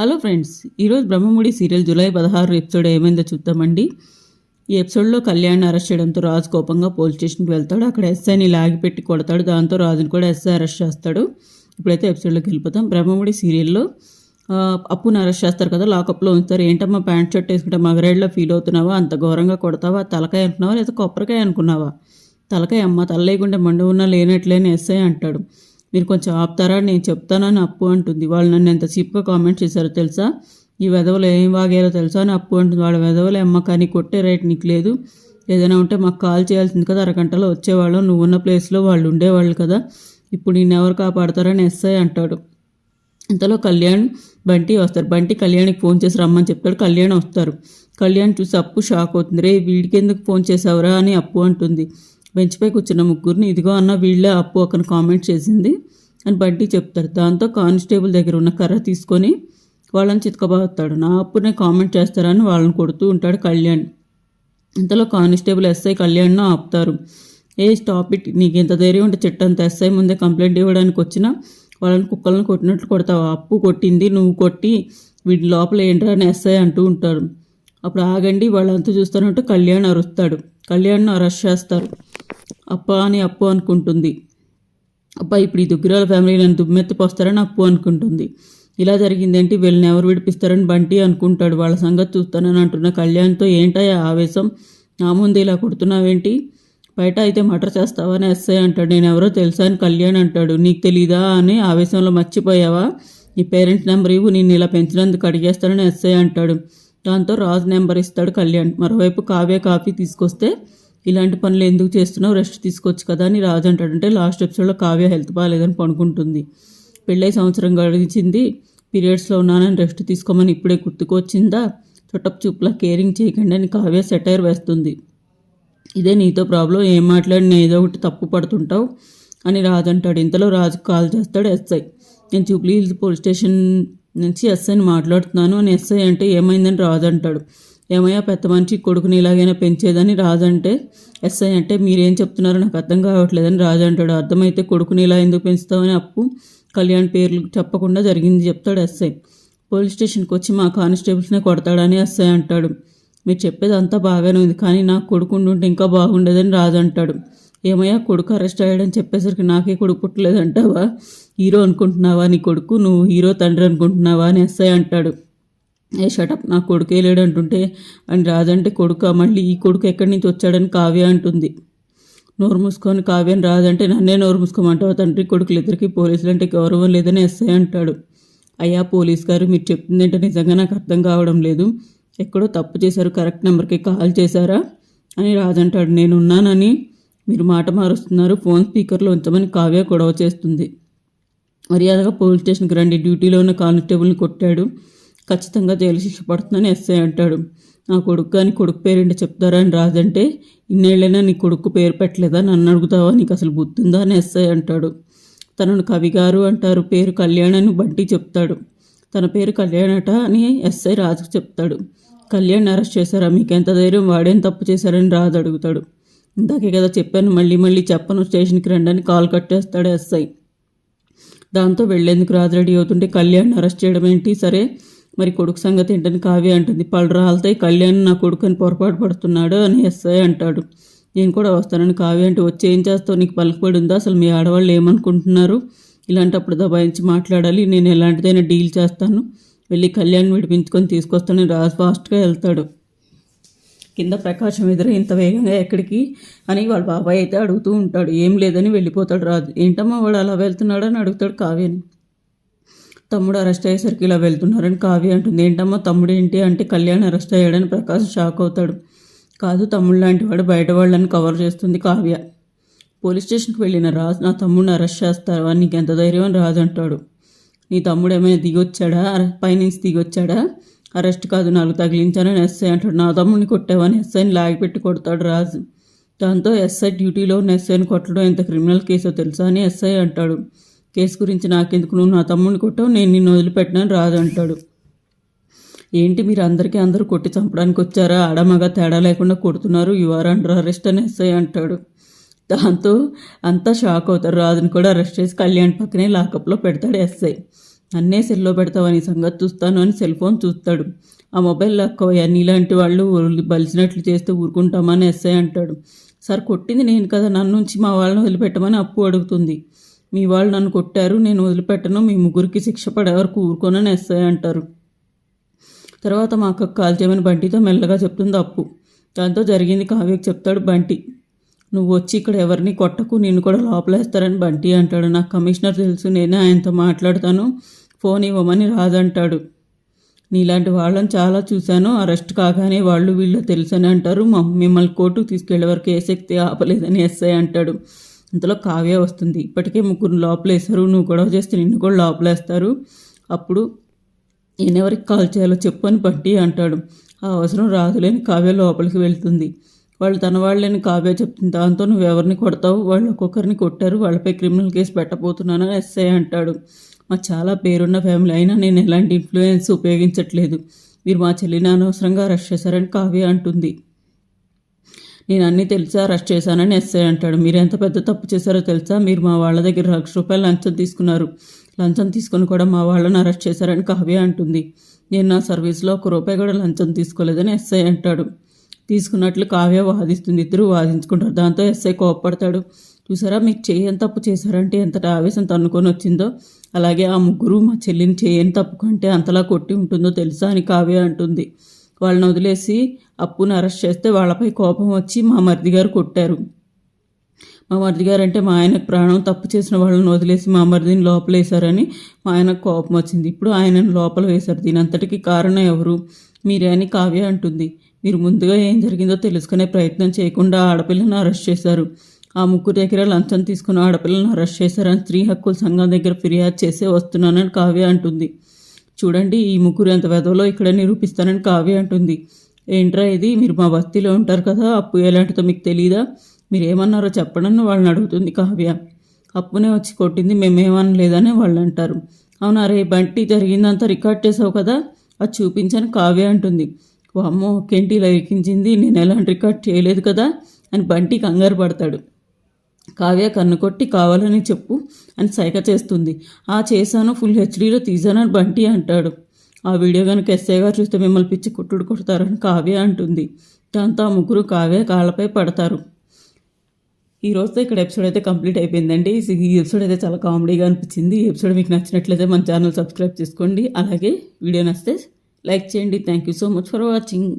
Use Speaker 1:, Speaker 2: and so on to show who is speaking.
Speaker 1: Hello friends ఈరోజు Brahmamudi serial July పదహారు episode ఏమైందో చూద్దామండి. ఈ ఎపిసోడ్లో కళ్యాణ్ అరెస్ట్ చేయడంతో రాజు కోపంగా పోలీస్ స్టేషన్కి వెళ్తాడు. అక్కడ ఎస్ఐని లాగిపెట్టి కొడతాడు. దాంతో రాజుని కూడా ఎస్ఐ అరెస్ట్ చేస్తాడు. ఇప్పుడైతే ఎపిసోడ్లోకి వెళ్ళిపోతాం. బ్రహ్మముడి సీరియల్లో అప్పును అరెస్ట్ చేస్తారు కదా లాకప్లో ఉంచుతారు. ఏంటమ్మా ప్యాంట్ షర్ట్ వేసుకుంటే మగరేడ్లో ఫీల్ అవుతున్నావా? అంత ఘోరంగా కొడతావా? తలకాయ అనుకున్నావా లేదా కొబ్బరికాయ అనుకున్నావా? తలకాయ అమ్మ తల లేకుండా మండు ఉన్నా లేనట్లేని ఎస్ఐ అంటాడు. మీరు కొంచెం ఆపుతారా? నేను చెప్తానని అప్పు అంటుంది. వాళ్ళు నన్ను ఎంత కామెంట్ చేశారో తెలుసా? ఈ వెధవలు ఏం వాగారో తెలుసా? అని అప్పు అంటుంది. వాళ్ళ వెధవలు అమ్మ కానీ కొట్టే రేట్ నీకు లేదు. ఏదైనా ఉంటే మాకు కాల్ చేయాల్సింది కదా. అరగంటలో వచ్చేవాళ్ళం. నువ్వు ఉన్న ప్లేస్లో వాళ్ళు ఉండేవాళ్ళు కదా. ఇప్పుడు నేను ఎవరు కాపాడతారని ఎస్ఐ అంటాడు. ఇంతలో కళ్యాణ్ బంటి వస్తారు. బంటి కళ్యాణ్కి ఫోన్ చేసి రమ్మని చెప్తాడు. కళ్యాణ్ వస్తారు. కళ్యాణ్ చూసి అప్పు షాక్ అవుతుంది. రే వీడికి ఎందుకు ఫోన్ చేసావురా? అని అప్పు అంటుంది. బెంచ్పై కూర్చున్న ముగ్గురిని ఇదిగో అన్న వీళ్ళే అప్పు ఒకరిని కామెంట్ చేసింది అని బంటి చెప్తారు. దాంతో కానిస్టేబుల్ దగ్గర ఉన్న కర్ర తీసుకొని వాళ్ళని చితకబోతాడు నా అప్పునే కామెంట్ చేస్తారని వాళ్ళని కొడుతూ ఉంటాడు కళ్యాణ్. ఇంతలో కానిస్టేబుల్ ఎస్ఐ కళ్యాణ్ను ఆపుతారు. ఏ స్టాప్ ఇట్. నీకు ఎంత ధైర్యం ఉంటే చెట్టంత ఎస్ఐ ముందే కంప్లైంట్ ఇవ్వడానికి వచ్చినా వాళ్ళని కుక్కలను కొట్టినట్లు కొడతావు. అప్పు కొట్టింది నువ్వు కొట్టి వీటి లోపల ఏంట్రా అని ఎస్ఐ అంటూ ఉంటాడు. అప్పుడు ఆగండి వాళ్ళంతా చూస్తానంటే కళ్యాణ్ అరుస్తాడు. కళ్యాణ్ను అరెస్ట్ చేస్తారు. అప్ప అని అప్పు అనుకుంటుంది. అప్ప ఇప్పుడు ఈ దుగ్గిరాల ఫ్యామిలీ నన్ను దుమ్మెత్తిపోస్తారని అప్పు అనుకుంటుంది. ఇలా జరిగిందేంటి? వీళ్ళని ఎవరు విడిపిస్తారని బంటి అనుకుంటాడు. వాళ్ళ సంగతి చూస్తానని అంటున్న కళ్యాణ్తో ఏంటా ఆవేశం? నా ముందు ఇలా కొడుతున్నావేంటి? బయట అయితే మటర్ చేస్తావని ఎస్ఐ అంటాడు. నేను ఎవరో తెలుసా అని కళ్యాణ్ అంటాడు. నీకు తెలీదా అని ఆవేశంలో మర్చిపోయావా? నీ పేరెంట్స్ నెంబర్ ఇవ్వు. నేను ఇలా పెంచినందుకు అడిగేస్తానని ఎస్ఐ అంటాడు. దాంతో రాజు నెంబర్ ఇస్తాడు కళ్యాణ్. మరోవైపు కావ్య కాఫీ తీసుకొస్తే ఇలాంటి పనులు ఎందుకు చేస్తున్నావు? రెస్ట్ తీసుకోవచ్చు కదా అని రాజు అంటాడంటే లాస్ట్ ఎపిసోడ్లో కావ్య హెల్త్ బాగాలేదని పనుకుంటుంది పెళ్ళై సంవత్సరం గడిచింది. పీరియడ్స్లో ఉన్నానని రెస్ట్ తీసుకోమని ఇప్పుడే గుర్తుకొచ్చిందా? చుట్టపు చూపులా కేరింగ్ చేయకండి అని కావ్య సెటైర్ వేస్తుంది. ఇదే నీతో ప్రాబ్లం. ఏం మాట్లాడిన ఏదో ఒకటి తప్పు పడుతుంటావు అని రాజు అంటాడు. ఇంతలో రాజు కాల్ చేస్తాడు ఎస్ఐ నేను జూబ్లీ హిల్స్ పోలీస్ స్టేషన్ నుంచి ఎస్ఐని మాట్లాడుతున్నాను. అని ఎస్ఐ అంటే ఏమైందని రాజు అంటాడు. ఏమయ్యా పెద్ద మనిషి కొడుకుని ఇలాగైనా పెంచేదని రాజు అంటే ఎస్ఐ అంటే మీరేం చెప్తున్నారో నాకు అర్థం కావట్లేదని రాజు అంటాడు. అర్థమైతే కొడుకుని ఇలా ఎందుకు పెంచుతామని అప్పు కళ్యాణ్ పేర్లు చెప్పకుండా జరిగింది చెప్తాడు ఎస్ఐ. పోలీస్ స్టేషన్కి వచ్చి మా కానిస్టేబుల్స్నే కొడతాడని ఎస్ఐ అంటాడు. మీరు చెప్పేది అంతా బాగానే ఉంది కానీ నాకు కొడుకు ఉంటే ఇంకా బాగుండేదని రాజు అంటాడు. ఏమయ్యా కొడుకు అరెస్ట్ అయ్యాడని చెప్పేసరికి నాకే కొడుకు పుట్టలేదంటావా? హీరో అనుకుంటున్నావా నీ కొడుకు? నువ్వు హీరో తండ్రి అనుకుంటున్నావా అని ఎస్ఐ అంటాడు. ఏ షటప్ నా కొడుకే లేడు అంటుంటే అని రాజంటే కొడుకు? మళ్ళీ ఈ కొడుకు ఎక్కడి నుంచి వచ్చాడని కావ్య అంటుంది. నోరు మూసుకొని కావ్యని రాదంటే నన్నే నోరు మూసుకోమంటావు తండ్రి? కొడుకులు ఇద్దరికి పోలీసులు అంటే గౌరవం లేదని ఎస్ఐ అంటాడు. అయ్యా పోలీస్ గారు మీరు చెప్తుందంటే నిజంగా నాకు అర్థం కావడం లేదు. ఎక్కడో తప్పు చేశారు కరెక్ట్ నెంబర్కి కాల్ చేశారా? అని రాజంటాడు. నేనున్నానని మీరు మాట మారుస్తున్నారు ఫోన్ స్పీకర్లో ఉంచమని కావ్య గొడవ చేస్తుంది. మర్యాదగా పోలీస్ స్టేషన్కి రండి. డ్యూటీలో ఉన్న కానిస్టేబుల్ని కొట్టాడు. ఖచ్చితంగా జైలు శిక్ష పడుతుందని ఎస్ఐ అంటాడు. నా కొడుకు కానీ కొడుకు పేరేంటో చెప్తారా అని రాజంటే ఇన్నేళ్ళైనా నీ కొడుకు పేరు పెట్టలేదా? నన్ను అడుగుతావా? నీకు అసలు గుర్తుందా అని ఎస్ఐ అంటాడు. తనను కవిగారు అంటారు. పేరు కళ్యాణ్ అని బట్టి చెప్తాడు. తన పేరు కళ్యాణట అని ఎస్ఐ రాజుకు చెప్తాడు. కళ్యాణ్ అరెస్ట్ చేశారా? మీకు ఎంత ధైర్యం? వాడేం తప్పు చేశారని రాజు అడుగుతాడు. ఇందాకే కదా చెప్పాను. మళ్ళీ మళ్ళీ చెప్పను. స్టేషన్కి రండి అని కాల్ కట్టేస్తాడు ఎస్ఐ. దాంతో వెళ్ళేందుకు రాజు రెడీ అవుతుంటే కళ్యాణ్ అరెస్ట్ చేయడం ఏంటి? సరే మరి కొడుకు సంగతి ఏంటని కావ్య అంటుంది. పళ్ళరాలతో కళ్యాణ్ నా కొడుకు అని పొరపాటు పడుతున్నాడు అని ఎస్ఐ అంటాడు. నేను కూడా వస్తానని కావ్య అంటే వచ్చి ఏం చేస్తావు? నీకు పలుకుబడి ఉందా? అసలు మీ ఆడవాళ్ళు ఏమనుకుంటున్నారు? ఇలాంటప్పుడు దబాయించి మాట్లాడాలి. నేను ఎలాంటిదైనా డీల్ చేస్తాను. వెళ్ళి కళ్యాణ్ విడిపించుకొని తీసుకొస్తానని రాజు ఫాస్ట్గా వెళ్తాడు. కింద ప్రకాశం ఎదురు ఇంత వేగంగా ఎక్కడికి? అని వాళ్ళ బాబాయ్ అయితే అడుగుతూ ఉంటాడు. ఏం లేదని వెళ్ళిపోతాడు రాజు. ఏంటమ్మా వాడు అలా వెళ్తున్నాడు అని అడుగుతాడు కావ్యని. తమ్ముడు అరెస్ట్ అయ్యేసరికి ఇలా వెళ్తున్నారని కావ్య అంటుంది. ఏంటమ్మా తమ్ముడు ఏంటి అంటే కళ్యాణ్ అరెస్ట్ అయ్యాడని ప్రకాశ్ షాక్ అవుతాడు. కాదు తమ్ముడు లాంటి వాడు బయట వాళ్ళని కవర్ చేస్తుంది కావ్య. పోలీస్ స్టేషన్కి వెళ్ళిన రాజు నా తమ్ముడిని అరెస్ట్ చేస్తారు అని నీకు ఎంత ధైర్యం అని రాజు అంటాడు. నీ తమ్ముడు ఏమైనా దిగొచ్చాడా? పైనుంచి దిగొచ్చాడా? అరెస్ట్ కాదు నాకు తగిలించానని ఎస్ఐ అంటాడు. నా తమ్ముడిని కొట్టావని ఎస్ఐని లాగిపెట్టి కొడతాడు రాజు. దాంతో ఎస్ఐ డ్యూటీలో ఉన్న ఎస్ఐని కొట్టడం ఎంత క్రిమినల్ కేసో తెలుసా అని ఎస్ఐ అంటాడు. కేసు గురించి నాకెందుకు? నువ్వు నా తమ్ముడిని కొట్టావు నేను నిన్ను వదిలిపెట్టినాను రాజు అంటాడు. ఏంటి మీరు అందరికీ అందరూ కొట్టి చంపడానికి వచ్చారా? ఆడమగ తేడా లేకుండా కొడుతున్నారు యు ఆర్ అండర్ అరెస్ట్ అని ఎస్ఐ అంటాడు. దాంతో అంతా షాక్ అవుతారు. రాజుని కూడా అరెస్ట్ చేసి కళ్యాణ్ పక్కనే లాకప్లో పెడతాడు ఎస్ఐ. అన్నే సెల్లో పెడతావని సంగతి చూస్తాను అని సెల్ ఫోన్ చూస్తాడు. ఆ మొబైల్ లక్కవయ్యా నీలాంటి వాళ్ళు బలిచినట్లు బలిసినట్లు చేస్తే ఊరుకుంటామని ఎస్ఐ అంటాడు. సార్ కొట్టింది నేను కదా నన్ను నుంచి మా వాళ్ళని వదిలిపెట్టమని అప్పు అడుగుతుంది. మీ వాళ్ళు నన్ను కొట్టారు నేను వదిలిపెట్టను మీ ముగ్గురికి శిక్ష పడే వరకు ఊరుకోనని ఎస్ఐ అంటారు. తర్వాత మా అక్కకు కాల్ చేయమని బంటితో మెల్లగా చెప్తుంది అప్పు. దాంతో జరిగింది కావ్యకు చెప్తాడు బంటి. నువ్వు వచ్చి ఇక్కడ ఎవరిని కొట్టకు నిన్ను కూడా లోపలేస్తారని బంటి అంటాడు. నాకు కమిషనర్ తెలుసు నేనే ఆయనతో మాట్లాడతాను. ఫోన్ ఇవ్వమని రాదంటాడు. నీలాంటి వాళ్ళని చాలా చూశాను. అరెస్ట్ కాగానే వాళ్ళు వీళ్ళు తెలుసని అంటారు. మిమ్మల్ని కోర్టుకు తీసుకెళ్ళే వరకు ఏ శక్తి ఆపలేదని ఎస్ఐ అంటాడు. ఇంతలో కావ్య వస్తుంది. ఇప్పటికే ముగ్గురు లోపలేశారు. నువ్వు గొడవ చేస్తే నిన్ను కూడా లోపలేస్తారు. అప్పుడు ఈయనెవరికి కాల్ చేయాలో చెప్పు అని బట్టి అంటాడు. ఆ అవసరం రాదులేని కావ్య లోపలికి వెళ్తుంది. వాళ్ళు తన వాళ్ళని కావ్య చెప్తుంది. దాంతో నువ్వు ఎవరిని కొడతావు? వాళ్ళు ఒక్కొక్కరిని కొట్టారు. వాళ్ళపై క్రిమినల్ కేసు పెట్టబోతున్నానని ఎస్ఐ అంటాడు. మా చాలా పేరున్న ఫ్యామిలీ అయినా నేను ఎలాంటి ఇన్ఫ్లుయెన్స్ ఉపయోగించట్లేదు. మీరు మా చెల్లిని అనవసరంగా అరెస్ట్ చేశారని కావ్య అంటుంది. నేను అన్నీ తెలుసా అరెస్ట్ చేశానని ఎస్ఐ అంటాడు. మీరు ఎంత పెద్ద తప్పు చేశారో తెలుసా? మీరు మా వాళ్ళ దగ్గర లక్ష రూపాయలు లంచం తీసుకున్నారు. లంచం తీసుకొని కూడా మా వాళ్ళని అరెస్ట్ చేశారని కావ్య అంటుంది. నేను నా సర్వీస్లో ఒక రూపాయి కూడా లంచం తీసుకోలేదని ఎస్ఐ అంటాడు. తీసుకున్నట్లు కావ్య వాదిస్తుంది. ఇద్దరు వాదించుకుంటారు. దాంతో ఎస్ఐ కోపడతాడు చూసారా మీకు చేయని తప్పు చేశారంటే ఎంతటి ఆవేశం తన్నుకొని వచ్చిందో. అలాగే ఆ ముగ్గురు మా చెల్లిని చేయని తప్పు కంటే అంతలా కొట్టి ఉంటుందో తెలుసా అని కావ్య అంటుంది. వాళ్ళని వదిలేసి అప్పును అరెస్ట్ చేస్తే వాళ్ళపై కోపం వచ్చి మా మరిది గారు కొట్టారు. మా మరిది గారు అంటే మా ఆయనకు ప్రాణం తప్పు చేసిన వాళ్ళని వదిలేసి మా మరిదిని లోపలేశారని మా ఆయనకు కోపం వచ్చింది. ఇప్పుడు ఆయనను లోపల వేశారు. దీని అంతటికి కారణం ఎవరు? మీరే అని కావ్య అంటుంది. మీరు ముందుగా ఏం జరిగిందో తెలుసుకునే ప్రయత్నం చేయకుండా ఆడపిల్లను అరెస్ట్ చేశారు. ఆ ముగ్గురు దగ్గర లంచం తీసుకున్న ఆడపిల్లను అరెస్ట్ చేశారని స్త్రీ హక్కుల సంఘం దగ్గర ఫిర్యాదు చేసే వస్తున్నానని కావ్య అంటుంది. చూడండి ఈ ముగ్గురు ఎంత వెదవలో ఇక్కడ నిరూపిస్తానని కావ్య అంటుంది. ఏంట్రా ఇది? మీరు మా బస్తీలో ఉంటారు కదా అప్పు ఎలాంటిదో మీకు తెలియదా మీరు ఏమన్నారో చెప్పడని వాళ్ళని అడుగుతుంది కావ్య. అప్పునే వచ్చి కొట్టింది మేమేమనలేదని వాళ్ళు అంటారు. అవునా రే బంటి జరిగిందంతా రికార్డ్ చేసావు కదా? అది చూపించని కావ్య అంటుంది. అమ్మో ఒకేంటి ఇలా నేను ఎలాంటి రికార్డ్ చేయలేదు కదా అని బంటి కంగారు పడతాడు. కావ్య కన్ను కొట్టి కావాలని చెప్పు అని సైగ చేస్తుంది. ఆ చేశాను. ఫుల్ హెచ్డీలో తీసానని బంటి అంటాడు. ఆ వీడియో కనుక ఎస్ఐ గారు చూస్తే మిమ్మల్ని పిచ్చి కుట్టుడు కొడతారని కావ్య అంటుంది. దాంతో ఆ ముగ్గురు కావ్య కాళ్ళపై పడతారు. ఈ రోజుతో ఇక్కడ ఎపిసోడ్ అయితే కంప్లీట్ అయిపోయిందండి. ఈ ఎపిసోడ్ అయితే చాలా కామెడీగా అనిపించింది. ఈ ఎపిసోడ్ మీకు నచ్చినట్లయితే మన ఛానల్ సబ్స్క్రైబ్ చేసుకోండి. అలాగే వీడియో నచ్చితే లైక్ చేయండి thank you so much for watching